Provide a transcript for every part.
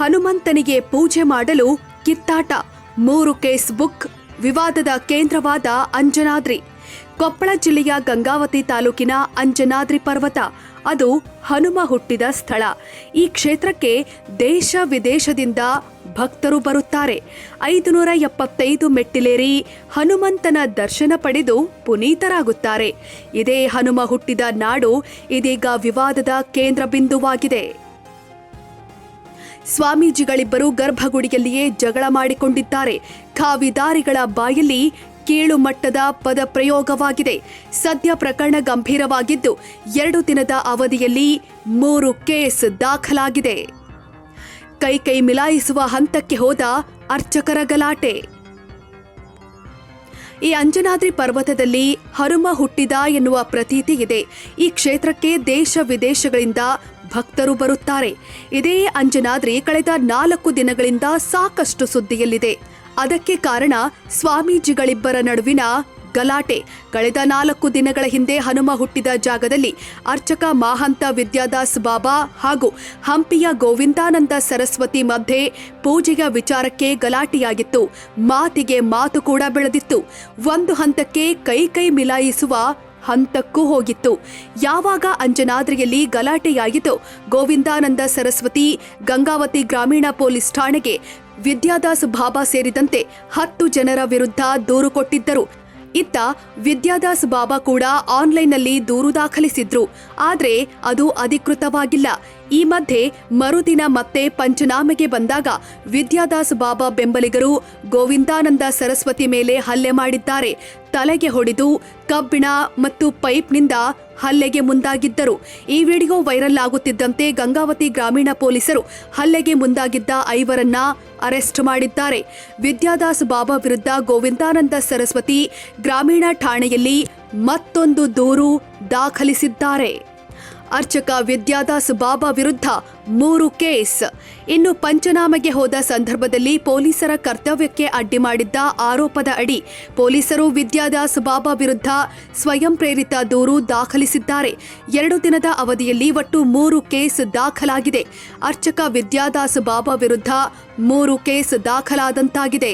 ಹನುಮಂತನಿಗೆ ಪೂಜೆ ಮಾಡಲು ಕಿತ್ತಾಟ. ಮೂರು ಕೇಸ್ ಬುಕ್, ವಿವಾದದ ಕೇಂದ್ರವಾದ ಅಂಜನಾದ್ರಿ. ಕೊಪ್ಪಳ ಜಿಲ್ಲೆಯ ಗಂಗಾವತಿ ತಾಲೂಕಿನ ಅಂಜನಾದ್ರಿ ಪರ್ವತ. ಅದು ಹನುಮ ಹುಟ್ಟಿದ ಸ್ಥಳ. ಈ ಕ್ಷೇತ್ರಕ್ಕೆ ದೇಶ ವಿದೇಶದಿಂದ ಭಕ್ತರು ಬರುತ್ತಾರೆ. ಐದುನೂರ ಎಪ್ಪತ್ತೈದು ಮೆಟ್ಟಿಲೇರಿ ಹನುಮಂತನ ದರ್ಶನ ಪಡೆದು ಪುನೀತರಾಗುತ್ತಾರೆ. ಇದೇ ಹನುಮ ಹುಟ್ಟಿದ ನಾಡು ಇದೀಗ ವಿವಾದದ ಕೇಂದ್ರ ಬಿಂದುವಾಗಿದೆ. ಸ್ವಾಮೀಜಿಗಳಿಬ್ಬರು ಗರ್ಭಗುಡಿಯಲ್ಲಿಯೇ ಜಗಳ ಮಾಡಿಕೊಂಡಿದ್ದಾರೆ. ಖಾವಿದಾರಿಗಳ ಬಾಯಲ್ಲಿ ಕೀಳು ಮಟ್ಟದ ಪದ ಪ್ರಯೋಗವಾಗಿದೆ ಸದ್ಯ ಪ್ರಕರಣ ಗಂಭೀರವಾಗಿದ್ದು, ಎರಡು ದಿನದ ಅವಧಿಯಲ್ಲಿ ಮೂರು ಕೇಸ್ ದಾಖಲಾಗಿದೆ. ಕೈ ಕೈ ಮಿಲಾಯಿಸುವ ಹಂತಕ್ಕೆ ಹೋದ ಅರ್ಚಕರ ಗಲಾಟೆ. ಈ ಅಂಜನಾದ್ರಿ ಪರ್ವತದಲ್ಲಿ ಹನುಮ ಹುಟ್ಟಿದ ಎನ್ನುವ ಪ್ರತೀತಿ ಇದೆ. ಈ ಕ್ಷೇತ್ರಕ್ಕೆ ದೇಶ ವಿದೇಶಗಳಿಂದ ಭಕ್ತರು ಬರುತ್ತಾರೆ. ಇದೇ ಅಂಜನಾದ್ರಿ ಕಳೆದ ನಾಲ್ಕು ದಿನಗಳಿಂದ ಸಾಕಷ್ಟು ಸುದ್ದಿಯಲ್ಲಿದೆ. ಅದಕ್ಕೆ ಕಾರಣ ಸ್ವಾಮೀಜಿಗಳಿಬ್ಬರ ನಡುವಿನ ಗಲಾಟೆ. ಕಳೆದ ನಾಲ್ಕು ದಿನಗಳ ಹಿಂದೆ ಹನುಮ ಹುಟ್ಟಿದ ಜಾಗದಲ್ಲಿ ಅರ್ಚಕ ಮಾಹಂತ ವಿದ್ಯಾದಾಸ್ ಬಾಬಾ ಹಾಗೂ ಹಂಪಿಯ ಗೋವಿಂದಾನಂದ ಸರಸ್ವತಿ ಮಧ್ಯೆ ಪೂಜೆಯ ವಿಚಾರಕ್ಕೆ ಗಲಾಟೆಯಾಗಿತ್ತು. ಮಾತಿಗೆ ಮಾತು ಕೂಡ ಬೆಳೆದಿತ್ತು. ಒಂದು ಹಂತಕ್ಕೆ ಕೈ ಕೈ ಮಿಲಾಯಿಸುವ ಹಂತಕ್ಕೂ ಹೋಗಿತ್ತು. ಯಾವಾಗ ಅಂಜನಾದ್ರಿಯಲ್ಲಿ ಗಲಾಟೆಯಾಯಿತು ಗೋವಿಂದಾನಂದ ಸರಸ್ವತಿ, ಗಂಗಾವತಿ ಗ್ರಾಮೀಣ ಪೊಲೀಸ್ ಠಾಣೆಗೆ ವಿದ್ಯಾದಾಸ್ ಬಾಬಾ ಸೇರಿದಂತೆ ಹತ್ತು ಜನರ ವಿರುದ್ಧ ದೂರು ಕೊಟ್ಟಿದ್ದರು. ಇತ್ತ ವಿದ್ಯಾದಾಸ್ ಬಾಬಾ ಕೂಡ ಆನ್ಲೈನ್ನಲ್ಲಿ ದೂರು ದಾಖಲಿಸಿದ್ರು. ಆದರೆ ಅದು ಅಧಿಕೃತವಾಗಿಲ್ಲ. ಈ ಮಧ್ಯೆ ಮರುದಿನ ಮತ್ತೆ ಪಂಚನಾಮೆಗೆ ಬಂದಾಗ ವಿದ್ಯಾದಾಸ್ ಬಾಬಾ ಬೆಂಬಲಿಗರು ಗೋವಿಂದಾನಂದ ಸರಸ್ವತಿ ಮೇಲೆ ಹಲ್ಲೆ ಮಾಡಿದ್ದಾರೆ. ತಲೆಗೆ ಹೊಡೆದು ಕಬ್ಬಿಣ ಮತ್ತು ಪೈಪ್ನಿಂದ ಹಲ್ಲೆಗೆ ಮುಂದಾಗಿದ್ದರು. ಈ ವಿಡಿಯೋ ವೈರಲ್ ಆಗುತ್ತಿದ್ದಂತೆ ಗಂಗಾವತಿ ಗ್ರಾಮೀಣ ಪೊಲೀಸರು ಹಲ್ಲೆಗೆ ಮುಂದಾಗಿದ್ದ ಐವರನ್ನ ಅರೆಸ್ಟ್ ಮಾಡಿದ್ದಾರೆ. ವಿದ್ಯಾದಾಸ್ ಬಾಬಾ ವಿರುದ್ಧ ಗೋವಿಂದಾನಂದ ಸರಸ್ವತಿ ಗ್ರಾಮೀಣ ಠಾಣೆಯಲ್ಲಿ ಮತ್ತೊಂದು ದೂರು ದಾಖಲಿಸಿದ್ದಾರೆ. ಅರ್ಚಕ ವಿದ್ಯಾದಾಸ್ ಬಾಬಾ ವಿರುದ್ಧ ಮೂರು ಕೇಸ್. ಇನ್ನು ಪಂಚನಾಮೆಗೆ ಹೋದ ಸಂದರ್ಭದಲ್ಲಿ ಪೊಲೀಸರ ಕರ್ತವ್ಯಕ್ಕೆ ಅಡ್ಡಿ ಮಾಡಿದ್ದ ಆರೋಪದ ಅಡಿ ಪೊಲೀಸರು ವಿದ್ಯಾದಾಸ್ ಬಾಬಾ ವಿರುದ್ಧ ಸ್ವಯಂ ಪ್ರೇರಿತ ದೂರು ದಾಖಲಿಸಿದ್ದಾರೆ. ಎರಡು ದಿನದ ಅವಧಿಯಲ್ಲಿ ಒಟ್ಟು ಮೂರು ಕೇಸ್ ದಾಖಲಾಗಿದೆ. ಅರ್ಚಕ ವಿದ್ಯಾದಾಸ್ ಬಾಬಾ ವಿರುದ್ಧ ಮೂರು ಕೇಸ್ ದಾಖಲಾದಂತಾಗಿದೆ.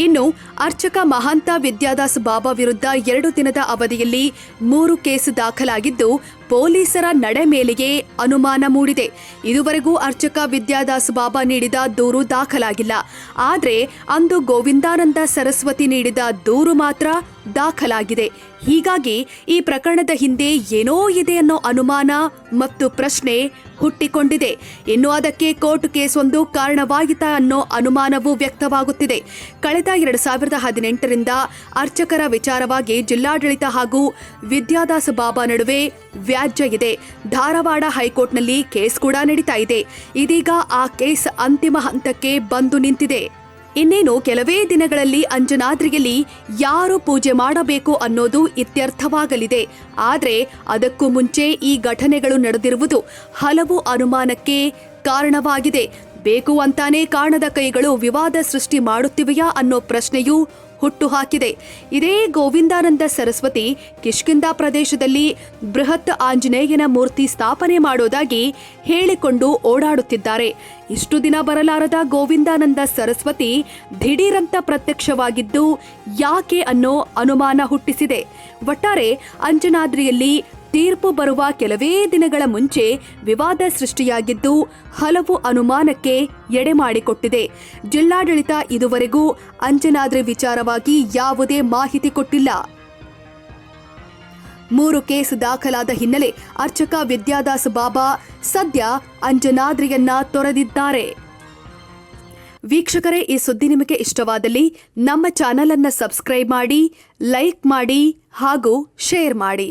ಇನ್ನು ಅರ್ಚಕ ಮಹಾಂತ ವಿದ್ಯಾದಾಸ್ ಬಾಬಾ ವಿರುದ್ಧ ಎರಡು ದಿನದ ಅವಧಿಯಲ್ಲಿ ಮೂರು ಕೇಸ್ ದಾಖಲಾಗಿದ್ದು ಪೊಲೀಸರ ನಡೆ ಮೇಲೆಯೇ ಅನುಮಾನ ಮೂಡಿದೆ. ಇದುವರೆಗೂ ಅರ್ಚಕ ವಿದ್ಯಾದಾಸ್ ಬಾಬಾ ನೀಡಿದ ದೂರು ದಾಖಲಾಗಿಲ್ಲ. ಆದರೆ ಅಂದು ಗೋವಿಂದಾನಂದ ಸರಸ್ವತಿ ನೀಡಿದ ದೂರು ಮಾತ್ರ ದಾಖಲಾಗಿದೆ. ಹೀಗಾಗಿ ಈ ಪ್ರಕರಣದ ಹಿಂದೆ ಏನೋ ಇದೆ ಅನ್ನೋ ಅನುಮಾನ ಮತ್ತು ಪ್ರಶ್ನೆ ಹುಟ್ಟಿಕೊಂಡಿದೆ. ಇನ್ನು ಅದಕ್ಕೆ ಕೋರ್ಟ್ ಕೇಸ್ ಒಂದು ಕಾರಣವಾಗಿತ್ತ ಅನ್ನೋ ಅನುಮಾನವೂ ವ್ಯಕ್ತವಾಗುತ್ತಿದೆ. ಕಳೆದ ಎರಡು ಸಾವಿರದ ಹದಿನೆಂಟರಿಂದ ಅರ್ಚಕರ ವಿಚಾರವಾಗಿ ಜಿಲ್ಲಾಡಳಿತ ಹಾಗೂ ವಿದ್ಯಾದಾಸ ಬಾಬಾ ನಡುವೆ ವ್ಯಾಜ್ಯ ಇದೆ ಧಾರವಾಡ ಹೈಕೋರ್ಟ್ನಲ್ಲಿ ಕೇಸ್ ಕೂಡ ನಡೀತಾ ಇದೆ. ಇದೀಗ ಆ ಕೇಸ್ ಅಂತಿಮ ಹಂತಕ್ಕೆ ಬಂದು ನಿಂತಿದೆ. ಇನ್ನೇನು ಕೆಲವೇ ದಿನಗಳಲ್ಲಿ ಅಂಜನಾದ್ರಿಯಲ್ಲಿ ಯಾರು ಪೂಜೆ ಮಾಡಬೇಕು ಅನ್ನೋದು ಇತ್ಯರ್ಥವಾಗಲಿದೆ. ಆದರೆ ಅದಕ್ಕೂ ಮುಂಚೆ ಈ ಘಟನೆಗಳು ನಡೆದಿರುವುದು ಹಲವು ಅನುಮಾನಕ್ಕೆ ಕಾರಣವಾಗಿದೆ. ಬೇಕು ಅಂತಾನೇ ಕಾಣದ ಕೈಗಳು ವಿವಾದ ಸೃಷ್ಟಿ ಮಾಡುತ್ತಿವೆಯಾ ಅನ್ನೋ ಪ್ರಶ್ನೆಯೂ ಹುಟ್ಟು ಹಾಕಿದೆ ಇದೇ ಗೋವಿಂದಾನಂದ ಸರಸ್ವತಿ ಕಿಷ್ಕಿಂದ ಪ್ರದೇಶದಲ್ಲಿ ಬೃಹತ್ ಆಂಜನೇಯನ ಮೂರ್ತಿ ಸ್ಥಾಪನೆ ಮಾಡೋದಾಗಿ ಹೇಳಿಕೊಂಡು ಓಡಾಡುತ್ತಿದ್ದಾರೆ. ಇಷ್ಟು ದಿನ ಬರಲಾರದ ಗೋವಿಂದಾನಂದ ಸರಸ್ವತಿ ದಿಢೀರಂತ ಪ್ರತ್ಯಕ್ಷವಾಗಿದ್ದು ಯಾಕೆ ಅನ್ನೋ ಅನುಮಾನ ಹುಟ್ಟಿಸಿದೆ. ಒಟ್ಟಾರೆ ಅಂಜನಾದ್ರಿಯಲ್ಲಿ ತೀರ್ಪು ಬರುವ ಕೆಲವೇ ದಿನಗಳ ಮುಂಚೆ ವಿವಾದ ಸೃಷ್ಟಿಯಾಗಿದ್ದು ಹಲವು ಅನುಮಾನಕ್ಕೆ ಎಡೆ ಮಾಡಿಕೊಟ್ಟಿದೆ. ಜಿಲ್ಲಾಡಳಿತ ಇದುವರೆಗೂ ಅಂಜನಾದ್ರಿ ವಿಚಾರವಾಗಿ ಯಾವುದೇ ಮಾಹಿತಿ ಕೊಟ್ಟಿಲ್ಲ. ಮೂರು ಕೇಸ್ ದಾಖಲಾದ ಹಿನ್ನೆಲೆ ಅರ್ಚಕ ವಿದ್ಯಾದಾಸ್ ಬಾಬಾ ಸದ್ಯ ಅಂಜನಾದ್ರಿಯನ್ನ ತೊರೆದಿದ್ದಾರೆ. ವೀಕ್ಷಕರೇ, ಈ ಸುದ್ದಿ ನಿಮಗೆ ಇಷ್ಟವಾದಲ್ಲಿ ನಮ್ಮ ಚಾನೆಲ್ ಅನ್ನು ಸಬ್ಸ್ಕ್ರೈಬ್ ಮಾಡಿ, ಲೈಕ್ ಮಾಡಿ ಹಾಗೂ ಶೇರ್ ಮಾಡಿ.